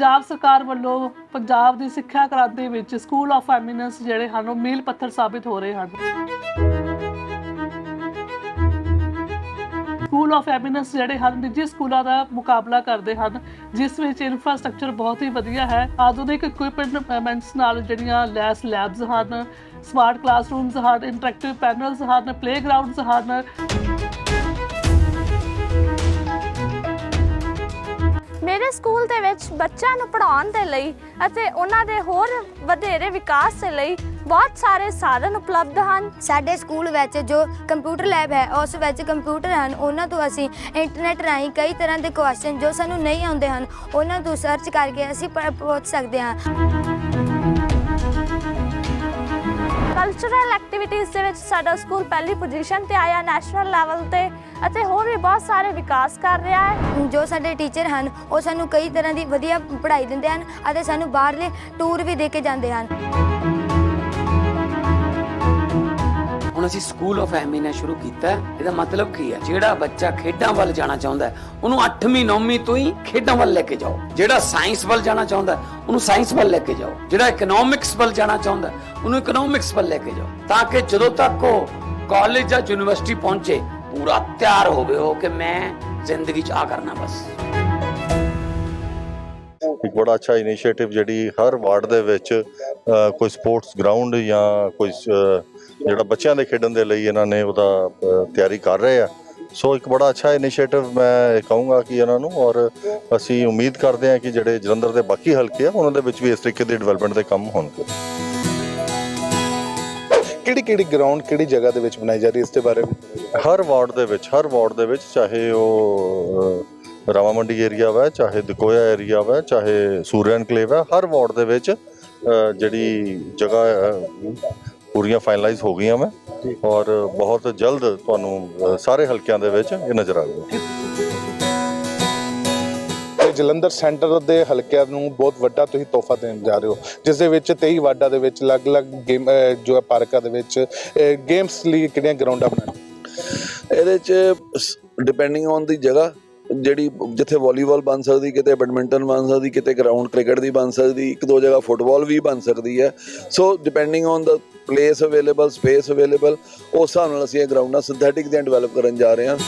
ਪੰਜਾਬ ਸਰਕਾਰ ਵੱਲੋਂ ਪੰਜਾਬ ਦੀ ਸਿੱਖਿਆ ਕ੍ਰਾਂਤੀ ਵਿੱਚ ਸਕੂਲ ਆਫ ਐਮੀਨੈਂਸ ਜਿਹੜੇ ਹਨ, ਉਹ ਮੀਲ ਪੱਥਰ ਸਾਬਿਤ ਹੋ ਰਹੇ ਹਨ। ਸਕੂਲ ਆਫ ਐਮੀਨੈਂਸ ਜਿਹੜੇ ਹਨ, ਨਿੱਜੀ ਸਕੂਲਾਂ ਦਾ ਮੁਕਾਬਲਾ ਕਰਦੇ ਹਨ, ਜਿਸ ਵਿੱਚ ਇਨਫਰਾਸਟ੍ਰਕਚਰ ਬਹੁਤ ਹੀ ਵਧੀਆ ਹੈ। ਆਧੁਨਿਕ ਇਕਵਿਪਮੈਂਟਸ ਨਾਲ ਜਿਹੜੀਆਂ ਲੈਸ ਲੈਬਸ ਹਨ ਸਮਾਰਟ ਕਲਾਸਰੂਮਸ ਹਨ ਇੰਟਰੈਕਟਿਵ ਪੈਨਲਸ ਹਨ ਪਲੇਗਰਾਉਂਡਸ ਹਨ। ਵਿੱਚ ਬੱਚਿਆਂ ਨੂੰ ਪੜ੍ਹਾਉਣ ਦੇ ਲਈ ਅਤੇ ਉਹਨਾਂ ਦੇ ਹੋਰ ਵਧੇਰੇ ਵਿਕਾਸ ਦੇ ਲਈ ਬਹੁਤ ਸਾਰੇ ਸਾਧਨ ਉਪਲਬਧ ਹਨ। ਸਾਡੇ ਸਕੂਲ ਵਿੱਚ ਜੋ ਕੰਪਿਊਟਰ ਲੈਬ ਹੈ ਉਸ ਵਿੱਚ ਕੰਪਿਊਟਰ ਹਨ। ਉਹਨਾਂ ਤੋਂ ਅਸੀਂ ਇੰਟਰਨੈਟ ਰਾਹੀਂ ਕਈ ਤਰ੍ਹਾਂ ਦੇ ਕੁਐਸਚਨ ਜੋ ਸਾਨੂੰ ਨਹੀਂ ਆਉਂਦੇ ਹਨ ਉਹਨਾਂ ਤੋਂ ਸਰਚ ਕਰਕੇ ਅਸੀਂ ਪ- ਪੁੱਛ ਸਕਦੇ ਹਾਂ। ਕਲਚਰਲ ਐਕਟੀਵਿਟੀਜ਼ ਦੇ ਵਿੱਚ ਸਾਡਾ ਸਕੂਲ ਪਹਿਲੀ ਪੋਜੀਸ਼ਨ ਤੇ ਆਇਆ ਨੈਸ਼ਨਲ ਲੈਵਲ ਤੇ ਅਤੇ ਹੋਰ ਵੀ ਬਹੁਤ ਸਾਰੇ ਵਿਕਾਸ ਕਰ ਰਿਹਾ ਹੈ। ਜੋ ਸਾਡੇ ਟੀਚਰ ਹਨ ਉਹ ਸਾਨੂੰ ਕਈ ਤਰ੍ਹਾਂ ਦੀ ਵਧੀਆ ਪੜ੍ਹਾਈ ਦਿੰਦੇ ਹਨ ਅਤੇ ਸਾਨੂੰ ਬਾਹਰਲੇ ਟੂਰ ਵੀ ਦੇ ਕੇ ਜਾਂਦੇ ਹਨ। ਹੁਣ ਅਸੀਂ ਸਕੂਲ ਆਫ ਐਮੀਨੈਂਸ ਸ਼ੁਰੂ ਕੀਤਾ ਹੈ। ਇਹਦਾ ਮਤਲਬ ਕੀ ਹੈ? ਜਿਹੜਾ ਬੱਚਾ ਖੇਡਾਂ ਵੱਲ ਜਾਣਾ ਚਾਹੁੰਦਾ ਹੈ ਉਹਨੂੰ 8ਵੀਂ 9ਵੀਂ ਤੋਂ ਹੀ ਖੇਡਾਂ ਵੱਲ ਲੈ ਕੇ ਜਾਓ। ਜਿਹੜਾ ਸਾਇੰਸ ਵੱਲ ਜਾਣਾ ਚਾਹੁੰਦਾ ਹੈ, ਉਹਨੂੰ ਸਾਇੰਸ ਵੱਲ ਲੈ ਕੇ ਜਾਓ। ਜਿਹੜਾ ਇਕਨੋਮਿਕਸ ਵੱਲ ਜਾਣਾ ਚਾਹੁੰਦਾ ਹੈ, ਉਹਨੂੰ ਇਕਨੋਮਿਕਸ ਵੱਲ ਲੈ ਕੇ ਜਾਓ। ਤਾਂ ਕਿ ਜਦੋਂ ਤੱਕ ਉਹ ਕਾਲਜ ਜਾਂ ਯੂਨੀਵਰਸਿਟੀ ਪਹੁੰਚੇ ਪੂਰਾ ਤਿਆਰ ਹੋਵੇ ਉਹ ਕਿ ਮੈਂ ਜ਼ਿੰਦਗੀ 'ਚ ਆ ਕਰਨਾ ਬਸ। ਇੱਕ ਬੜਾ ਅੱਛਾ ਇਨੀਸ਼ੀਏਟਿਵ ਜਿਹੜੀ ਹਰ ਵਾਰਡ ਦੇ ਵਿੱਚ ਕੋਈ ਸਪੋਰਟਸ ਗਰਾਊਂਡ ਜਾਂ ਕੋਈ ਜਿਹੜਾ ਬੱਚਿਆਂ ਦੇ ਖੇਡਣ ਦੇ ਲਈ ਇਹਨਾਂ ਨੇ ਉਹਦਾ ਤਿਆਰੀ ਕਰ ਰਹੇ ਆ। ਸੋ ਇੱਕ ਬੜਾ ਅੱਛਾ ਇਨੀਸ਼ੀਏਟਿਵ ਮੈਂ ਇਹ ਕਹੂੰਗਾ ਕਿ ਇਹਨਾਂ ਨੂੰ ਔਰ ਅਸੀਂ ਉਮੀਦ ਕਰਦੇ ਹਾਂ ਕਿ ਜਿਹੜੇ ਜਲੰਧਰ ਦੇ ਬਾਕੀ ਹਲਕੇ ਆ, ਉਹਨਾਂ ਦੇ ਵਿੱਚ ਵੀ ਇਸ ਤਰੀਕੇ ਦੇ ਡਿਵੈਲਪਮੈਂਟ ਦੇ ਕੰਮ ਹੋਣਗੇ। ਕਿਹੜੀ ਕਿਹੜੀ ਗਰਾਊਂਡ ਕਿਹੜੀ ਜਗ੍ਹਾ ਦੇ ਵਿੱਚ ਬਣਾਈ ਜਾ ਰਹੀ ਹੈ? ਇਸ ਦੇ ਬਾਰੇ ਵੀ ਹਰ ਵਾਰਡ ਦੇ ਵਿੱਚ ਹਰ ਵਾਰਡ ਦੇ ਵਿੱਚ ਚਾਹੇ ਉਹ ਅ, ਰਾਮਾ ਮੰਡੀ ਏਰੀਆ ਵਾ ਚਾਹੇ ਦਕੋਇਆ ਏਰੀਆ ਵਾ ਚਾਹੇ ਸੂਰਿਆ ਐਨਕਲੇਵ ਹੈ ਹਰ ਵਾਰਡ ਦੇ ਵਿੱਚ ਅ, ਜਿਹੜੀ ਜਗ੍ਹਾ ਪੂਰੀਆਂ ਫਾਈਨਲਾਈਜ਼ ਹੋ ਗਈਆਂ ਵਾ ਔਰ ਬਹੁਤ ਜਲਦ ਤੁਹਾਨੂੰ ਅ, ਸਾਰੇ ਹਲਕਿਆਂ ਦੇ ਵਿੱਚ ਇਹ ਨਜ਼ਰ ਆਵੇਗਾ ਤੇ ਜਲੰਧਰ ਸੈਂਟਰ ਦੇ ਹਲਕਿਆਂ ਨੂੰ ਬਹੁਤ ਵੱਡਾ ਤੁਸੀਂ ਤੋਹਫਾ ਦੇਣ ਜਾ ਰਹੇ ਹੋ, ਜਿਸ ਦੇ ਵਿੱਚ 23 ਵਾਰਡਾਂ ਦੇ ਵਿੱਚ ਅਲੱਗ-ਅਲੱਗ ਗੇਮ, ਅਹ, ਜੋ ਹੈ ਪਾਰਕਾਂ ਦੇ ਵਿੱਚ ਗੇਮਸ ਲਈ ਕਿਹੜੀਆਂ ਗਰਾਊਂਡਾਂ ਬਣਾਈਆਂ? ਇਹਦੇ ਚ ਡਿਪੈਂਡਿੰਗ ਔਨ ਦੀ ਜਗ੍ਹਾ, ਜਿਹੜੀ ਜਿੱਥੇ ਵਾਲੀਬਾਲ ਬਣ ਸਕਦੀ, ਕਿਤੇ ਬੈਡਮਿੰਟਨ ਬਣ ਸਕਦੀ, ਕਿਤੇ ਗਰਾਊਂਡ ਕ੍ਰਿਕਟ ਦੀ ਬਣ ਸਕਦੀ, ਇੱਕ ਦੋ ਜਗ੍ਹਾ ਫੁੱਟਬਾਲ ਵੀ ਬਣ ਸਕਦੀ ਹੈ। So depending on the place available space available ਉਸ ਹਿਸਾਬ ਨਾਲ ਅਸੀਂ ਇਹ ਗਰਾਊਂਡਾਂ ਸਿੰਥੈਟਿਕ ਦੀਆਂ ਡਿਵੈਲਪ ਕਰਨ ਜਾ ਰਹੇ ਹਾਂ।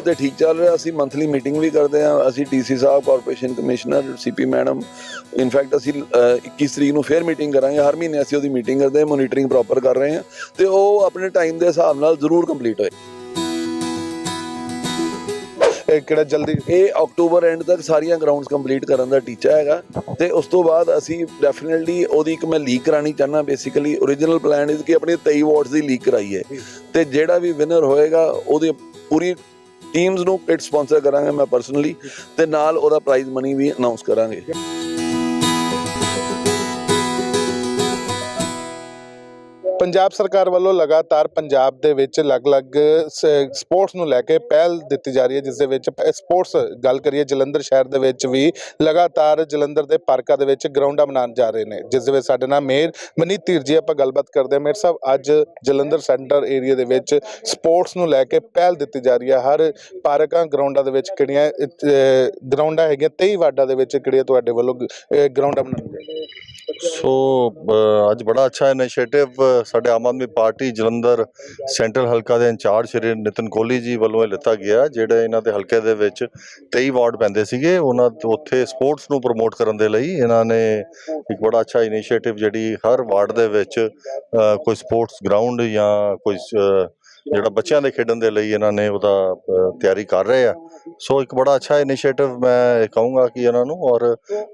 ਇਹ ਤੇ ਠੀਕ ਚੱਲ ਰਿਹਾ ਅਸੀਂ ਮੰਥਲੀ ਮੀਟਿੰਗ ਵੀ ਕਰਦੇ ਹਾਂ ਅਸੀਂ DC Sahib corporation commissioner CP madam in fact ਅਸੀਂ ਅਹ, 21 ਤਰੀਕ ਨੂੰ ਫੇਰ ਮੀਟਿੰਗ ਕਰਾਂਗੇ ਹਰ ਮਹੀਨੇ ਅਸੀਂ ਉਹਦੀ ਮੀਟਿੰਗ ਕਰਦੇ ਹਾਂ ਮੋਨੀਟਰਿੰਗ ਪ੍ਰੋਪਰ ਕਰ ਰਹੇ ਹਾਂ ਤੇ ਉਹ ਆਪਣੇ ਟਾਈਮ ਦੇ ਹਿਸਾਬ ਨਾਲ ਜ਼ਰੂਰ ਕੰਪਲੀਟ ਹੋਏ। ਇਹ ਕਿਹੜਾ ਜਲਦੀ? ਇਹ ਅਕਤੂਬਰ ਐਂਡ ਤੱਕ ਸਾਰੀਆਂ ਗਰਾਊਂਡਸ ਕੰਪਲੀਟ ਕਰਨ ਦਾ ਟੀਚਾ ਹੈਗਾ ਤੇ ਉਸ ਤੋਂ ਬਾਅਦ ਅਸੀਂ ਡੈਫੀਨਿਟਲੀ ਉਹਦੀ ਇੱਕ ਮੈਂ ਲੀਕ ਕਰਾਣੀ ਚਾਹਨਾ ਬੇਸਿਕਲੀ origignal ਪਲਾਨ ਇਜ਼ ਕਿ ਆਪਣੀ 23 ਵਾਰਡਸ ਦੀ ਲੀਕ ਕਰਾਈਏ ਤੇ ਜਿਹੜਾ ਵੀ ਵਿਨਰ ਹੋਏਗਾ ਉਹਦੀ ਪੂਰੀ ਟੀਮਸ ਨੂੰ ਕਿਟ ਸਪਾਂਸਰ ਕਰਾਂਗੇ ਮੈਂ ਪਰਸਨਲੀ ਤੇ ਨਾਲ ਉਹਦਾ ਪ੍ਰਾਈਜ਼ ਮਨੀ ਵੀ ਅਨਾਉਂਸ ਕਰਾਂਗੇ। ਪੰਜਾਬ ਸਰਕਾਰ ਵੱਲੋਂ ਲਗਾਤਾਰ ਪੰਜਾਬ ਦੇ ਵਿੱਚ ਅਲੱਗ-ਅਲੱਗ ਸ- ਸਪੋਰਟਸ ਨੂੰ ਲੈ ਕੇ ਪਹਿਲ ਦਿੱਤੀ ਜਾ ਰਹੀ ਹੈ, ਜਿਸ ਦੇ ਵਿੱਚ ਸਪੋਰਟਸ ਗੱਲ ਕਰੀਏ ਜਲੰਧਰ ਸ਼ਹਿਰ ਦੇ ਵਿੱਚ ਵੀ ਲਗਾਤਾਰ ਜਲੰਧਰ ਦੇ ਪਾਰਕਾਂ ਦੇ ਵਿੱਚ ਗਰਾਊਂਡਾਂ ਬਣਾਉਣ ਜਾ ਰਹੇ ਨੇ, ਜਿਸ ਦੇ ਵਿੱਚ ਸਾਡੇ ਨਾਲ ਮੇਅਰ ਮਨੀਤ ਧੀਰ ਜੀ, ਆਪਾਂ ਗੱਲਬਾਤ ਕਰਦੇ ਹਾਂ। ਮੇਅਰ ਸਾਹਿਬ, ਅੱਜ ਜਲੰਧਰ ਸੈਂਟਰ ਏਰੀਆ ਦੇ ਵਿੱਚ ਸਪੋਰਟਸ ਨੂੰ ਲੈ ਕੇ ਪਹਿਲ ਦਿੱਤੀ ਜਾ ਰਹੀ ਹੈ। ਹਰ ਪਾਰਕਾਂ, ਗਰਾਊਂਡਾਂ ਦੇ ਵਿੱਚ ਕਿਹੜੀਆਂ ਗਰਾਊਂਡਾਂ ਹੈਗੀਆਂ 23 ਵਾਰਡਾਂ ਦੇ ਵਿੱਚ ਕਿਹੜੀਆਂ ਤੁਹਾਡੇ ਵੱਲੋਂ ਗਰਾਊਂਡਾਂ ਬਣਾਈਆਂ ਸੋ ਅੱਜ ਬੜਾ ਅੱਛਾ ਇਨੀਸ਼ੀਏਟਿਵ ਸਾਡੇ ਆਮ ਆਦਮੀ ਪਾਰਟੀ ਜਲੰਧਰ ਸੈਂਟਰਲ ਹਲਕਾ ਦੇ ਇੰਚਾਰਜ ਸ਼੍ਰੀ ਨਿਤਨ ਕੋਹਲੀ ਜੀ ਵੱਲੋਂ ਇਹ ਲਿੱਤਾ ਗਿਆ ਜਿਹੜੇ ਇਹਨਾਂ ਦੇ ਹਲਕੇ ਦੇ ਵਿੱਚ 23 ਵਾਰਡ ਪੈਂਦੇ ਸੀਗੇ। ਉਹਨਾਂ ਉੱਥੇ ਸਪੋਰਟਸ ਨੂੰ ਪ੍ਰਮੋਟ ਕਰਨ ਦੇ ਲਈ ਇਹਨਾਂ ਨੇ ਇੱਕ ਬੜਾ ਅੱਛਾ ਇਨੀਸ਼ੀਏਟਿਵ ਜਿਹੜੀ ਹਰ ਵਾਰਡ ਦੇ ਵਿੱਚ ਕੋਈ ਸਪੋਰਟਸ ਗਰਾਊਂਡ ਜਾਂ ਕੋਈ ਜਿਹੜਾ ਬੱਚਿਆਂ ਦੇ ਖੇਡਣ ਦੇ ਲਈ ਇਹਨਾਂ ਨੇ ਉਹਦਾ ਤਿਆਰੀ ਕਰ ਰਹੇ ਆ। ਸੋ ਇੱਕ ਬੜਾ ਅੱਛਾ ਇਨੀਸ਼ੀਏਟਿਵ ਮੈਂ ਕਹੂੰਗਾ ਕਿ ਇਹਨਾਂ ਨੂੰ ਔਰ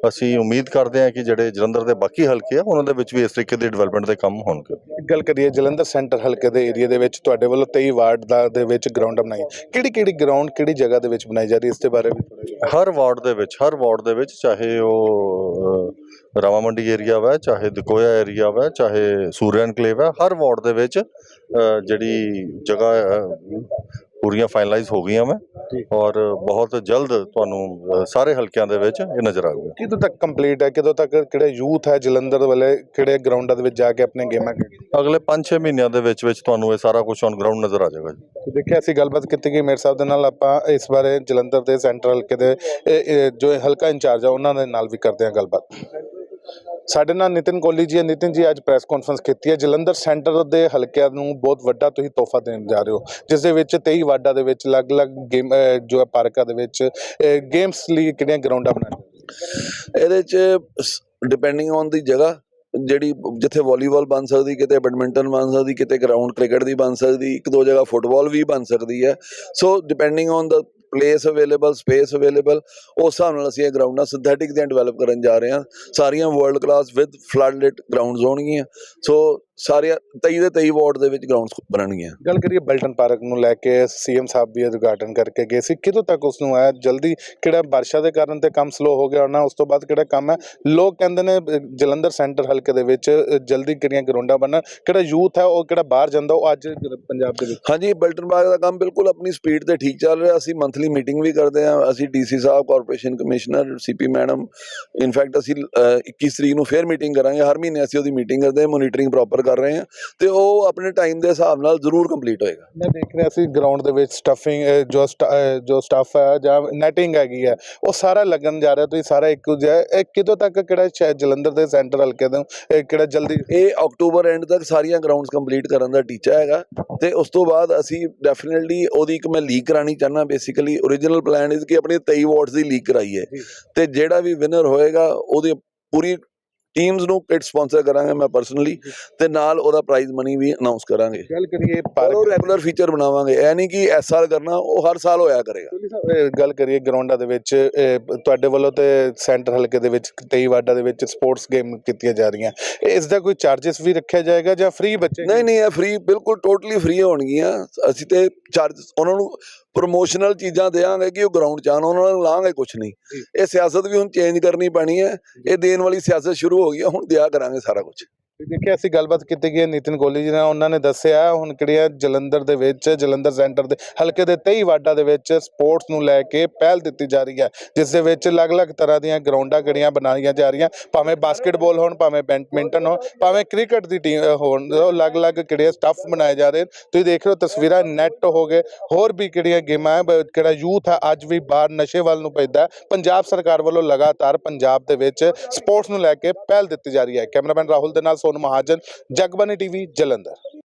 ਅਸੀਂ ਉਮੀਦ ਕਰਦੇ ਹਾਂ ਕਿ ਜਿਹੜੇ ਜਲੰਧਰ ਦੇ ਬਾਕੀ ਹਲਕੇ ਆ ਉਹਨਾਂ ਦੇ ਵਿੱਚ ਵੀ ਇਸ ਤਰੀਕੇ ਦੇ ਡਿਵੈਲਪਮੈਂਟ ਦੇ ਕੰਮ ਹੋਣਗੇ। ਗੱਲ ਕਰੀਏ ਜਲੰਧਰ ਸੈਂਟਰ ਹਲਕੇ ਦੇ ਏਰੀਆ ਦੇ ਵਿੱਚ ਤੁਹਾਡੇ ਵੱਲੋਂ 23 ਵਾਰਡ ਦਾ ਦੇ ਵਿੱਚ ਗਰਾਊਂਡ ਬਣਾਈ। ਕਿਹੜੀ ਕਿਹੜੀ ਗਰਾਊਂਡ ਕਿਹੜੀ ਜਗ੍ਹਾ ਦੇ ਵਿੱਚ ਬਣਾਈ ਜਾ ਰਹੀ ਇਸ ਦੇ ਬਾਰੇ ਵੀ ਹਰ ਵਾਰਡ ਦੇ ਵਿੱਚ ਹਰ ਵਾਰਡ ਦੇ ਵਿੱਚ ਚਾਹੇ ਉਹ ਰਾਮਾ ਮੰਡੀ ਏਰੀਆ ਵਾ ਚਾਹੇ ਦਕੋਇਆ ਏਰੀਆ ਵਾ ਚਾਹੇ ਸੂਰਿਆ ਐਨਕਲੇਵ ਹੈ ਹਰ ਵਾਰਡ ਦੇ ਵਿੱਚ ਜਿਹੜੀ ਜਗ੍ਹਾ ਪੂਰੀਆਂ ਫਾਈਨਲਾਈਜ਼ ਹੋ ਗਈਆਂ ਵਾ ਔਰ ਬਹੁਤ ਜਲਦ ਤੁਹਾਨੂੰ ਸਾਰੇ ਹਲਕਿਆਂ ਦੇ ਵਿੱਚ ਇਹ ਨਜ਼ਰ ਆਊਗਾ। ਕਿਦੋਂ ਤੱਕ ਕੰਪਲੀਟ ਹੈ? ਕਿਦੋਂ ਤੱਕ ਕਿਹੜੇ ਯੂਥ ਹੈ ਜਲੰਧਰ ਵਾਲੇ? ਕਿਹੜੇ ਗਰਾਊਂਡਾਂ ਦੇ ਵਿੱਚ ਜਾ ਕੇ ਆਪਣੇ ਗੇਮਾਂ ਖੇਡਣ ਅਗਲੇ 5-6 ਮਹੀਨਿਆਂ ਦੇ ਵਿੱਚ ਵਿੱਚ ਤੁਹਾਨੂੰ ਇਹ ਸਾਰਾ ਕੁਝ ਔਨ ਗਰਾਊਂਡ ਨਜ਼ਰ ਆ ਜਾਏਗਾ ਜੀ। ਦੇਖਿਆ ਅਸੀਂ ਗੱਲਬਾਤ ਕੀਤੀ ਗਈ ਮੇਰੇ ਸਾਹਿਬ ਦੇ ਨਾਲ ਆਪਾਂ ਇਸ ਬਾਰੇ ਜਲੰਧਰ ਦੇ ਸੈਂਟਰ ਹਲਕੇ ਦੇ ਜੋ ਹਲਕਾ ਇੰਚਾਰਜ ਆ ਉਹਨਾਂ ਦੇ ਨਾਲ ਵੀ ਕਰਦੇ ਹਾਂ ਗੱਲਬਾਤ। ਸਾਡੇ ਨਾਲ ਨਿਤਿਨ ਕੋਹਲੀ ਜੀ ਹੈ। ਨਿਤਿਨ ਜੀ, ਅੱਜ ਪ੍ਰੈਸ ਕਾਨਫਰੰਸ ਕੀਤੀ ਹੈ। ਜਲੰਧਰ ਸੈਂਟਰ ਦੇ ਹਲਕਿਆਂ ਨੂੰ ਬਹੁਤ ਵੱਡਾ ਤੁਸੀਂ ਤੋਹਫਾ ਦੇਣ ਜਾ ਰਹੇ ਹੋ। ਜਿਸ ਦੇ ਵਿੱਚ 23 ਵਾਰਡਾਂ ਦੇ ਵਿੱਚ ਅਲੱਗ-ਅਲੱਗ ਗੇਮ ਜੋ ਹੈ ਪਾਰਕਾਂ ਦੇ ਵਿੱਚ ਗੇਮਸ ਲਈ ਕਿਹੜੀਆਂ ਗਰਾਊਂਡਾਂ ਬਣਾਈਆਂ ਇਹਦੇ ਚ ਡਿਪੈਂਡਿੰਗ ਔਨ ਦੀ ਜਗ੍ਹਾ, ਜਿਹੜੀ ਜਿੱਥੇ ਵਾਲੀਬਾਲ ਬਣ ਸਕਦੀ, ਕਿਤੇ ਬੈਡਮਿੰਟਨ ਬਣ ਸਕਦੀ, ਕਿਤੇ ਗਰਾਊਂਡ ਕ੍ਰਿਕਟ ਦੀ ਬਣ ਸਕਦੀ, ਇੱਕ ਦੋ ਜਗ੍ਹਾ ਫੁੱਟਬਾਲ ਵੀ ਬਣ ਸਕਦੀ ਹੈ। So depending on the place available space available ਉਸ ਹਿਸਾਬ ਨਾਲ ਅਸੀਂ ਇਹ ਗਰਾਊਂਡਾਂ ਸਿੰਥੈਟਿਕ ਦੀਆਂ ਡਿਵੈਲਪ ਕਰਨ ਜਾ ਰਹੇ ਹਾਂ। ਸਾਰੀਆਂ world class with flood lit grounds ਹੋਣਗੀਆਂ ਸੋ ਸਾਰੀਆਂ 23 ਦੇ 23 ਵਾਰਡ ਦੇ ਵਿੱਚ ਗਰਾਊਂਡਸ ਬਣਨਗੀਆਂ। ਗੱਲ ਕਰੀਏ ਬਲਟਨ ਪਾਰਕ ਨੂੰ ਲੈ ਕੇ ਸੀਐਮ ਸਾਹਿਬ ਵੀ ਉਦਘਾਟਨ ਕਰਕੇ ਗਏ ਸੀ। ਕਿਦੋਂ ਤੱਕ ਉਸ ਨੂੰ ਹੈ ਜਲਦੀ ਕਿਹੜਾ ਬਾਰਿਸ਼ਾਂ ਦੇ ਕਾਰਨ ਤੇ ਕੰਮ ਸਲੋ ਹੋ ਗਿਆ ਹੋਣਾ? ਉਸ ਤੋਂ ਬਾਅਦ ਕਿਹੜਾ ਕੰਮ ਹੈ? ਲੋਕ ਕਹਿੰਦੇ ਨੇ ਜਲੰਧਰ ਸੈਂਟਰ ਹਲਕੇ ਦੇ ਵਿੱਚ ਜਲਦੀ ਕਿਹੜੀਆਂ ਗਰਾਊਂਡਾਂ ਬਣਨ? ਕਿਹੜਾ ਯੂਥ ਹੈ ਉਹ ਕਿਹੜਾ ਬਾਹਰ ਜਾਂਦਾ ਉਹ ਅੱਜ ਪੰਜਾਬ ਦੇ ਵਿੱਚ? ਹਾਂਜੀ ਬਲਟਨ ਬਾਗ ਦਾ ਕੰਮ ਬਿਲਕੁਲ ਆਪਣੀ ਸਪੀਡ ਤੇ ਠੀਕ ਚੱਲ ਰਿਹਾ। ਅਸੀਂ ਮੰਥਲੀ ਮੀਟਿੰਗ ਵੀ ਕਰਦੇ ਹਾਂ। ਅਸੀਂ DC Sahib corporation commissioner CP madam in fact ਅਸੀਂ ਅਹ, 21 ਤਰੀਕ ਨੂੰ ਫੇਰ ਮੀਟਿੰਗ ਕਰਾਂਗੇ। ਹਰ ਮਹੀਨੇ ਅਸੀਂ ਉਹਦੀ ਮੀਟਿੰਗ ਕਰਦੇ ਹਾਂ ਮੋਨੀਟਰਿੰਗ ਪ੍ਰੋਪਰ ਕਰ ਰਹੇ ਹਾਂ ਤੇ ਉਹ ਆਪਣੇ ਟਾਈਮ ਦੇ ਹਿਸਾਬ ਨਾਲ ਜ਼ਰੂਰ ਕੰਪਲੀਟ ਹੋਏਗਾ। ਮੈਂ ਦੇਖ ਰਿਹਾ ਸੀ ਗਰਾਊਂਡ ਦੇ ਵਿੱਚ ਸਟਫਿੰਗ ਜੋ ਜੋ ਸਟਫ ਹੈ ਜਾਂ ਨੈਟਿੰਗ ਹੈਗੀ ਹੈ ਉਹ ਸਾਰਾ ਲੱਗਣ ਜਾ ਰਿਹਾ ਤੁਸੀਂ ਸਾਰਾ ਇੱਕੋ ਜਿਹਾ ਇਹ ਕਿਦੋਂ ਤੱਕ ਕਿਹੜਾ ਸ਼ਾਇਦ ਜਲੰਧਰ ਦੇ ਸੈਂਟਰ ਹਲਕੇ ਤੋਂ ਇਹ ਕਿਹੜਾ ਜਲਦੀ? ਇਹ ਅਕਤੂਬਰ ਐਂਡ ਤੱਕ ਸਾਰੀਆਂ ਗਰਾਊਂਡਸ ਕੰਪਲੀਟ ਕਰਨ ਦਾ ਟੀਚਾ ਹੈਗਾ ਤੇ ਉਸ ਤੋਂ ਬਾਅਦ ਅਸੀਂ ਡੈਫੀਨਿਟਲੀ ਉਹਦੀ ਇੱਕ ਮੈਂ ਲੀਕ ਕਰਾਣੀ ਚਾਹਨਾ ਬੇਸਿਕਲੀ origignal ਪਲਾਨ ਇਜ਼ ਕਿ ਆਪਣੀ 23 ਵਾਰਡਸ ਦੀ ਲੀਕ ਕਰਾਈ ਹੈ ਜੀ। ਤੇ ਜਿਹੜਾ ਵੀ ਵਿਨਰ ਹੋਏਗਾ ਉਹਦੀ ਪੂਰੀ ਟੀਮਸ ਨੂੰ ਕਿਟ ਸਪਾਂਸਰ ਕਰਾਂਗੇ ਮੈਂ ਪਰਸਨਲੀ ਤੇ ਨਾਲ ਉਹਦਾ ਪ੍ਰਾਈਜ਼ ਮਨੀ ਵੀ ਅਨਾਉਂਸ ਕਰਾਂਗੇ। ਗੱਲ ਕਰੀਏ ਪਰ ਪਾਰਕ ਰੈਗੂਲਰ ਫੀਚਰ ਬਣਾਵਾਂਗੇ। ਇਹ ਨਹੀਂ ਕਿ ਇਸ ਸਾਲ ਕਰਨਾ ਉਹ ਹਰ ਸਾਲ ਹੋਇਆ ਕਰੇਗਾ। ਗੱਲ ਕਰੀਏ ਗਰਾਊਂਡਾਂ ਦੇ ਵਿੱਚ ਤੁਹਾਡੇ ਵੱਲੋਂ ਤੇ ਸੈਂਟਰ ਹਲਕੇ ਦੇ ਵਿੱਚ 23 ਵਾਰਡਾਂ ਦੇ ਵਿੱਚ ਸਪੋਰਟਸ ਗੇਮ ਕੀਤੀਆਂ ਜਾ ਰਹੀਆਂ। ਇਸ ਦਾ ਕੋਈ ਚਾਰजेस ਵੀ ਰੱਖਿਆ ਜਾਏਗਾ ਜਾਂ ਫ੍ਰੀ ਬੱਚੇ ਨਹੀਂ ਨਹੀਂ ਇਹ ਫ੍ਰੀ ਬਿਲਕੁਲ ਟੋਟਲੀ ਫ੍ਰੀ ਹੋਣਗੀਆਂ। ਅਸੀਂ ਤੇ ਚਾਰਜ ਉਹਨਾਂ ਨੂੰ ਪ੍ਰੋਮੋਸ਼ਨਲ ਚੀਜ਼ਾਂ ਦੇਵਾਂਗੇ ਕਿ ਉਹ ਗਰਾਊਂਡ ਚ ਆਉਣ ਉਹਨਾਂ ਨੂੰ ਲਾਂਗੇ ਕੁਝ ਨਹੀਂ। ਇਹ ਸਿਆਸਤ ਵੀ ਹੁਣ ਚੇਂਜ ਕਰਨੀ ਪੈਣੀ ਹੈ। ਇਹ ਦੇਣ ਵਾਲੀ ਸਿਆਸਤ ਸ਼ੁਰੂ ਹੋ ਗਈ ਹੁਣ ਦਿਆ ਕਰਾਂਗੇ ਸਾਰਾ ਕੁਝ ਦੇਖਿਆ, ਅਸੀਂ ਗੱਲਬਾਤ ਕੀਤੀ ਗਈ ਹੈ, ਨਿਤਿਨ ਗੋਲੀ ਜੀ ਨਾਲ। ਉਹਨਾਂ ਨੇ ਦੱਸਿਆ, ਹੁਣ ਕਿਹੜੀਆਂ ਜਲੰਧਰ ਦੇ ਵਿੱਚ, ਜਲੰਧਰ ਸੈਂਟਰ ਦੇ ਹਲਕੇ ਦੇ 23 ਵਾਰਡਾਂ ਦੇ ਵਿੱਚ ਸਪੋਰਟਸ ਨੂੰ ਲੈ ਕੇ ਪਹਿਲ ਦਿੱਤੀ ਜਾ ਰਹੀ ਹੈ। ਜਿਸ ਦੇ ਵਿੱਚ ਅਲੱਗ-ਅਲੱਗ ਤਰ੍ਹਾਂ ਦੀਆਂ ਗਰਾਊਂਡਾਂ ਕਿਹੜੀਆਂ ਬਣਾਈਆਂ ਜਾ ਰਹੀਆਂ, ਭਾਵੇਂ ਬਾਸਕਟਬਾਲ ਹੋਣ, ਭਾਵੇਂ ਬੈਡਮਿੰਟਨ ਹੋਣ, ਭਾਵੇਂ ਕ੍ਰਿਕਟ ਦੀ ਟੀਮ ਹੋਣ, ਅਲੱਗ-ਅਲੱਗ ਕਿਹੜੇ ਸਟੱਫ ਬਣਾਏ ਜਾ ਰਹੇ ਨੇ। ਤੁਸੀਂ ਦੇਖ ਰਹੇ ਹੋ, ਤਸਵੀਰਾਂ ਨੈਟ ਹੋ ਗਏ। ਹੋਰ ਵੀ ਕਿਹੜੀਆਂ ਗੇਮਾਂ ਹੈ, ਬ- ਕਿਹੜਾ ਯੂਥ ਹੈ, ਅੱਜ ਵੀ ਬਾਹਰ ਨਸ਼ੇ ਵੱਲ ਨੂੰ ਭੱਜਦਾ ਪੰਜਾਬ ਸਰਕਾਰ ਵੱਲੋਂ ਲਗਾਤਾਰ ਪੰਜਾਬ ਦੇ ਵਿੱਚ ਸਪੋਰਟਸ ਨੂੰ ਲੈ ਕੇ ਪਹਿਲ ਦਿੱਤੀ ਜਾ ਰਹੀ ਹੈ। ਕੈਮਰਾਮੈਨ ਰਾਹੁਲ ਦੇ ਨਾਲ ਸੋਨ ਮਹਾਜਨ ਜਗਬਾਨੀ ਟੀਵੀ ਜਲੰਧਰ।